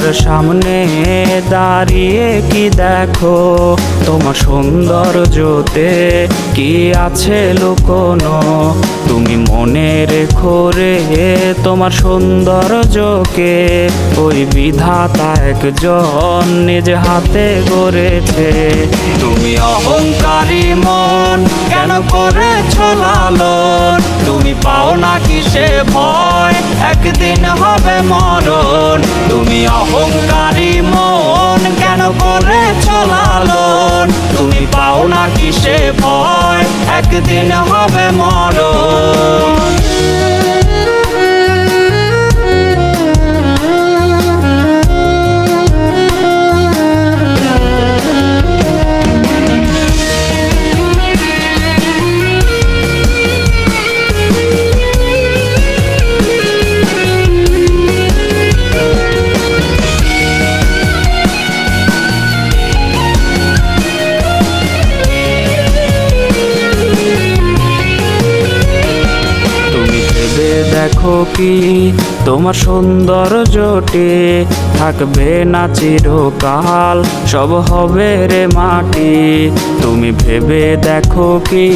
সামনে দাঁড়িয়ে কি দেখো? তোমার সৌন্দর্যতে কি আছে লুকোনো? তুমি মনে রেখো রে, তোমার সৌন্দর্যকে। ওই বিধাতা একজন নিজ হাতে গড়েছে। তুমি অহংকারী মন কেন করেছ লালন? তুমি পাও না কিসে ভয়? একদিন হবে মরণ। তুমি অহংকারী মন, কেন করে চলালন? তুমি পাও না কিসে ভয়, একদিন হবে মরণ। কি? তোমার সৌন্দর্যটি থাকবে না চিরকাল। সব হবে রে মাটি। তুমি ভেবে দেখো কি?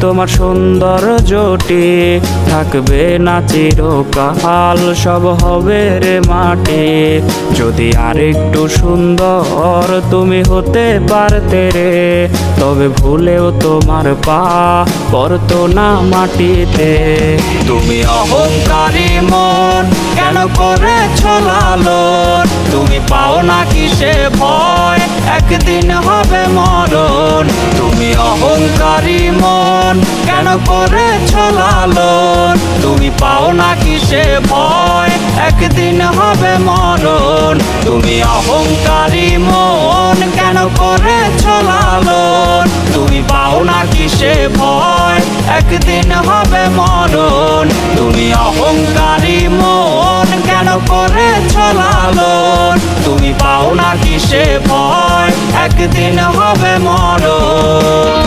তোমার সৌন্দর্যটি থাকবে না চিরকাল। সব হবে রে মাটি। যদি আরেকটু সুন্দর তুমি হতে পারতে রে, তবে ভুলেও তোমার পা পড়তো না মাটিতে। তুমি অহংকারী মন কেন করেছ লালন? তুমি পাও না কিসে ভয়, একদিন হবে মরণ। তুমি অহংকারী মন, কেন করেছ লালন? তুমি পাও না কিসে ভয়, একদিন হবে মরণ। তুমি অহংকারী মন, কেন করেছ লালন? তুমি পাও না কিসে ভয়, একদিন হবে মরণ। তুমি অহংকারী মন কেন করে চলালো? তুমি পাও না কিসে ভয় একদিন হবে মরণ।